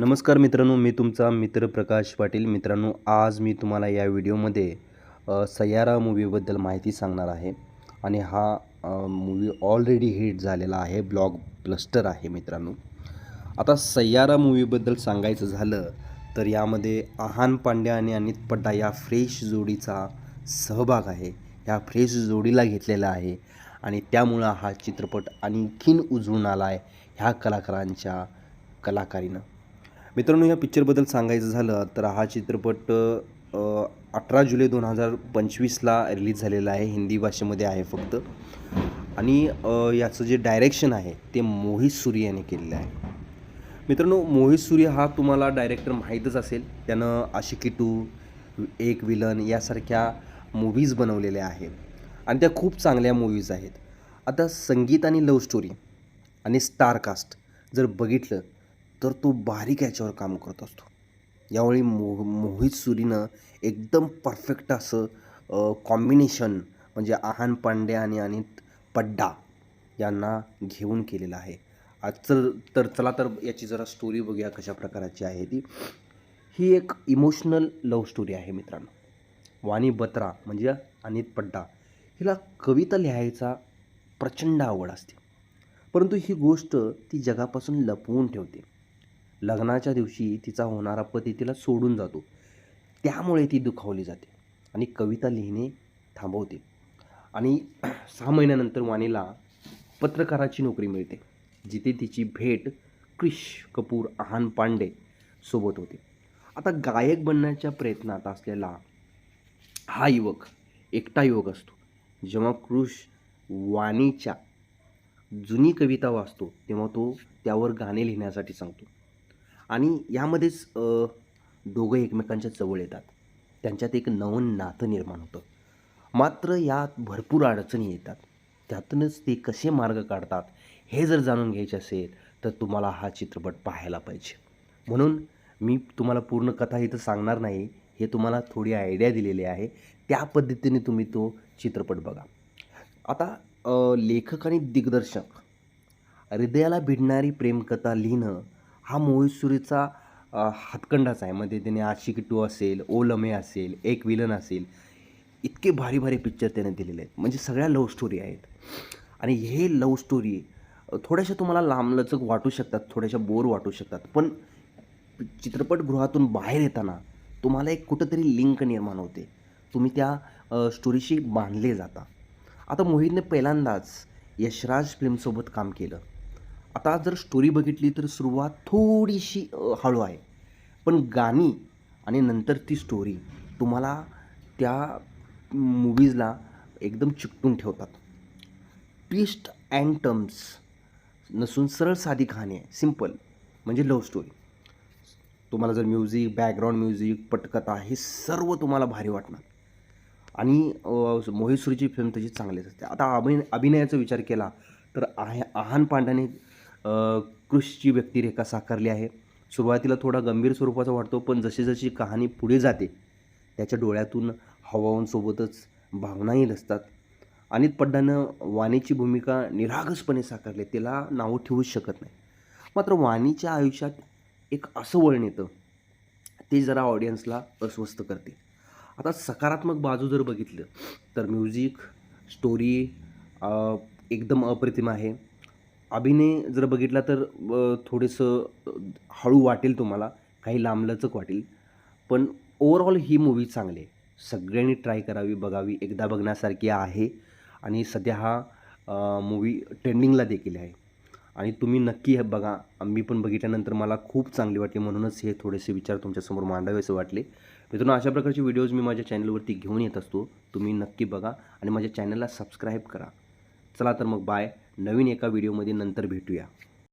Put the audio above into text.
नमस्कार मित्रांनो मी तुमचा मित्र प्रकाश पाटील. मित्रांनो आज मी तुम्हाला या व्हिडिओमध्ये सयारा सय्यारा मूवीबद्दल माहिती सांगणार आहे. आणि हा मूवी ऑलरेडी हिट झालेला आहे ब्लॉक ब्लस्टर आहे मित्रांनो. आता सय्यारा मूवीबद्दल सांगायचं झालं तर यामध्ये आहान पांड्या आणि अनित पड्डा या फ्रेश जोडीचा सहभाग आहे. ह्या फ्रेश जोडीला घेतलेला आहे. आणि त्यामुळं हा चित्रपट आणखीन उजळून आला आहे ह्या कलाकारांच्या कलाकारीनं. मित्रांनो या पिक्चरबद्दल सांगायचं झालं तर हा चित्रपट अठरा जुलै दोन हजार पंचवीसला रिलीज झालेला आहे. हिंदी भाषेमध्ये आहे फक्त. आणि याचं जे डायरेक्शन आहे ते मोहित सूर्य याने केलेलं आहे. मित्रांनो मोहित सूर्य हा तुम्हाला डायरेक्टर माहीतच असेल. त्यानं आशिकी टू एक विलन यासारख्या मूव्हीज बनवलेल्या आहेत. आणि त्या खूप चांगल्या मूव्हीज आहेत. आता संगीत आणि लव्ह स्टोरी आणि स्टार कास्ट जर बघितलं तर तो बारीक याच्यावर काम करत असतो. यावेळी मोह मोहित सुरीनं एकदम परफेक्ट असं कॉम्बिनेशन म्हणजे आहान पांडे आणि अनित पड्डा यांना घेऊन केलेलं आहे. आज तर तर चला तर याची जरा स्टोरी बघूया कशा प्रकाराची आहे ती. ही एक इमोशनल लव्ह स्टोरी आहे मित्रांनो. वाणी बत्रा म्हणजे अनित पड्डा. हिला कविता लिहायचा प्रचंड आवड असते. परंतु ही गोष्ट ती जगापासून लपवून ठेवते. लग्नाच्या दिवशी तिचा होणारा पती तिला सोडून जातो. त्यामुळे ती दुखावली जाते आणि कविता लिहिणे थांबवते. आणि सहा महिन्यानंतर वाणीला पत्रकाराची नोकरी मिळते जिथे तिची भेट क्रिश कपूर आहान पांडे सोबत होते. आता गायक बनण्याच्या प्रयत्नात असलेला हा युवक एकटा युवक असतो. जेव्हा कृष वाणीच्या जुनी कविता वाचतो तेव्हा तो त्यावर गाणे लिहिण्यासाठी सांगतो. आणि यामध्येच दोघं एकमेकांच्या जवळ येतात. त्यांच्यात एक नवं नातं निर्माण होतं. मात्र यात भरपूर अडचणी येतात. त्यातूनच ते कसे मार्ग काढतात हे जर जाणून घ्यायचे असेल तर तुम्हाला हा चित्रपट पाहायला पाहिजे. म्हणून मी तुम्हाला पूर्ण कथा इथं सांगणार नाही हे तुम्हाला थोडी आयडिया दिलेली आहे. त्या पद्धतीने तुम्ही तो चित्रपट बघा. आता लेखक आणि दिग्दर्शक हृदयाला भिडणारी प्रेमकथा लिहिणं हा मोहित सुरीचा हातखंडाच आहे. मध्ये त्याने आशिकी टू असेल ओ लमे असेल एक विलन असेल इतके भारी भारी पिक्चर त्याने दिलेले आहेत. म्हणजे सगळ्या लव्ह स्टोरी आहेत. आणि हे लव्ह स्टोरी थोड्याशा तुम्हाला लांबलचक वाटू शकतात थोड्याशा बोर वाटू शकतात. पण चित्रपटगृहातून बाहेर येताना तुम्हाला एक कुठंतरी लिंक निर्माण होते. तुम्ही त्या स्टोरीशी बांधले जाता. आता मोहितने पहिल्यांदाच यशराज फिल्मसोबत काम केलं. आता जर स्टोरी बघितली तर सुरुवात थोडीशी हळू आहे. पण गाणी आणि नंतर ती स्टोरी तुम्हाला त्या मूवीजला एकदम चिकटून ठेवतात. ट्विस्ट अँड टर्म्स नसून सरळ साधी कहाणी आहे. सिंपल म्हणजे लव्ह स्टोरी तुम्हाला जर म्युझिक बॅकग्राऊंड म्युझिक पटकथा हे सर्व तुम्हाला भारी वाटणार. आणि अ, फिल्म त्याची चांगलीच असते. आता अभिन अभिनयाचा विचार केला तर आहे आहान पांड्याने कृषची व्यक्तिरेखा साकारली आहे. सुरुवातीला थोडा गंभीर स्वरूपाचा वाटतो पण जशी जशी कहाणी पुढे जाते त्याच्या डोळ्यातून हवाऊंसोबतच भावनाही नसतात. अनित पड्डानं वाणीची भूमिका निरागसपणे साकारली तिला नावं ठेवूच शकत नाही. मात्र वाणीच्या आयुष्यात एक असं वळण येतं ते जरा ऑडियन्सला अस्वस्थ करते. आता सकारात्मक बाजू जर बघितलं तर म्युझिक स्टोरी एकदम अप्रतिम आहे. अभिनय जर बघितला तर थोडंसं हळू वाटेल तुम्हाला काही लांबलचक वाटेल. पण ओवरऑल ही मूवी चांगली आहे. सगळ्यांनी ट्राय करावी बघावी एकदा बघण्यासारखी आहे. आणि सध्या हा मूवी ट्रेंडिंगला देखील आहे. आणि तुम्ही नक्की हे बघा. मी पण बघितल्यानंतर मला खूप चांगली वाटली. म्हणूनच हे थोडेसे विचार तुमच्यासमोर मांडावे असं वाटले. मित्रांनो अशा प्रकारचे व्हिडिओज मी माझ्या चॅनलवरती घेऊन येत असतो. तुम्ही नक्की बघा. आणि माझ्या चॅनलला सबस्क्राईब करा. चला तर मग बाय नवीन एका व्हिडिओमध्ये नंतर भेटूया.